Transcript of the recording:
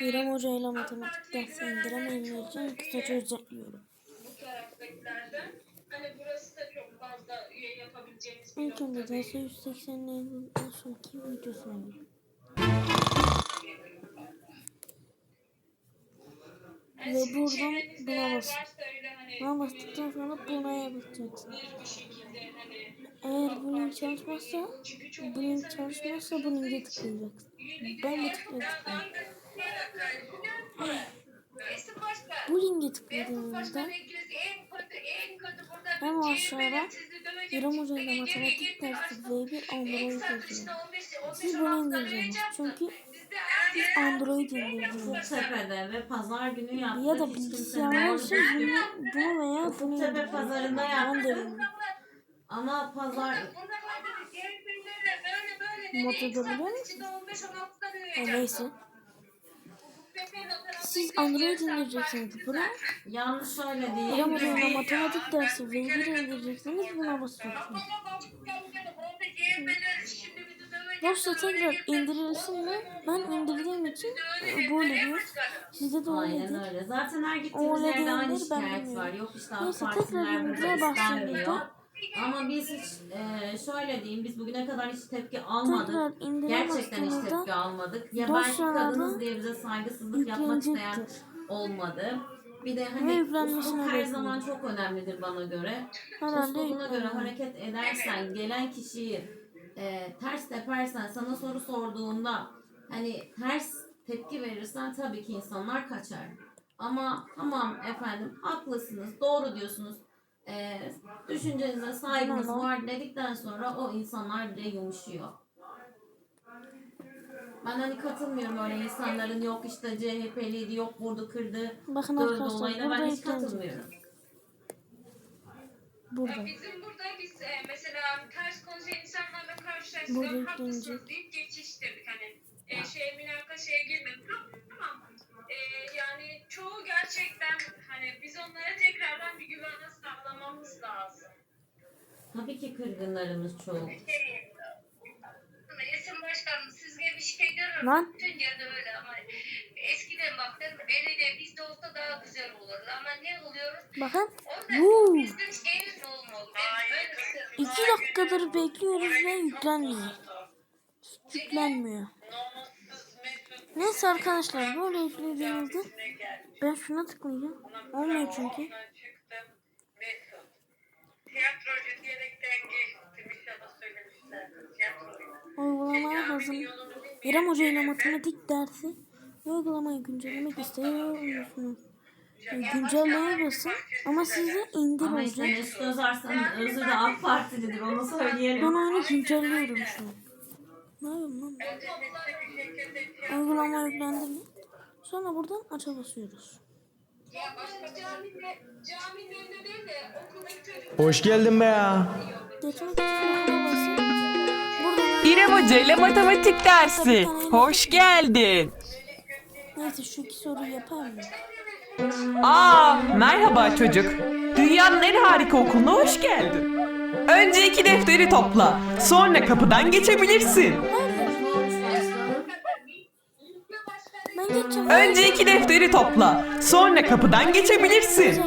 İrem Hoca ile matematik dersi indiremeyenler için kısaca özetliyorum. İlk önce derse 180'lerin en sonki videosuna Ve buradan buna eğer bas. varsa öyle hani Buna bastıktan sonra buna basacaksın. Eğer bu link çalışmazsa çünkü çok bu link insan çalışmazsa bu linke tıklayacaksın. Ben de tıklayacağım. Bu linke tıkladığınızda hem aşağıda Hoca ile matematik dersi V1 Android yazıyor. Siz bunu indireceksiniz. Çünkü biz Android indireceğiz. Tepede ve pazar günü yaptık. Ya da bilgisayar varsa bunu, bunu veya bunu Tepe pazarında yaptık. Ama pazar musunuz? Ha, neyse. Siz Android indireceksiniz. Buna yanlış diyeyim. Hoca ile matematik dersi V1 indireceksiniz. Buna basıyorsunuz. Yoksa tekrar indirilsin mi? Ben indirdiğim için e, böyle diyor. Sizde de Aynen öyledir. öyle. Zaten her gittiğimiz Öyle yerde aynı ben şikayet bilmiyorum. var. Yok işte AK Neyse, tekrar Partililer burada Ama biz hiç e, şöyle diyeyim biz bugüne kadar hiç tepki almadık. Tekrar Gerçekten hiç tepki almadık. Ya belki kadınız diye bize saygısızlık yapmak isteyen yüklenecektir. olmedi. Bir de hani usluk her bekliyorum. zaman çok önemlidir bana göre. Herhalde Uslubuna göre yüklenmiyor. hareket edersen, gelen kişiyi e, ters tepersen, sana soru sorduğunda hani ters tepki verirsen tabii ki insanlar kaçar. Ama tamam efendim haklısınız, doğru diyorsunuz. E, düşüncenize saygımız Tamam. var dedikten sonra o insanlar bile yumuşuyor. Ben hani katılmıyorum öyle insanların yok işte CHP'liydi, yok vurdu kırdı, Bakın dövdü arkadaşlar olayına burada ben hiç katılmıyorum. Burada. Bizim burada biz e, mesela ters konuşan insanlarla karşılaştık. Haklısınız deyip geçiştirdik hani. E, şey münakaşaya girmedik ama e, yani çoğu gerçekten Tabii ki kırgınlarımız çok. Esin Başkanım siz gelmiş şey görüyorum. Lan. Bütün yerde öyle ama eskiden baktım belediye bizde olsa daha güzel olurdu ama ne oluyoruz? Bakın. Orada Woo. bizim şeyimiz olmalı. Böyle İki dakikadır bekliyoruz ve yüklenmiyor. Yüklenmiyor. Neyse arkadaşlar böyle yüklediğinizde ben şuna tıklayacağım. Olmuyor çünkü. Tiyatrocu diyerekten geçtim. İnşallah söylemişler. Tiyatroyu. Uygulamaya hazır. İrem Hoca ile matematik dersi ve uygulamayı güncellemek istiyorsunuz. Güncelleye basın ama size indir Ama işte olacak. Mesut Özarsan'ın özü de AK Partilidir onu Ben söyleyelim. oyunu güncelliyorum şu an. Ne yapıyorum lan? ben? Uygulama yüklendi mi? Sonra buradan aça basıyoruz. Ya başka camide, caminin önünde değil de okuldaki çocuk Hoş geldin be ya. Geçmek İrem Hoca ile matematik dersi. Hoş geldin. neyse şu iki soruyu yapar mı? Aa, merhaba çocuk. Dünyanın en harika okuluna hoş geldin. Önce iki defteri topla. Sonra kapıdan geçebilirsin. Ben geçeceğim. Önce iki defteri topla. Sonra kapıdan geçebilirsin.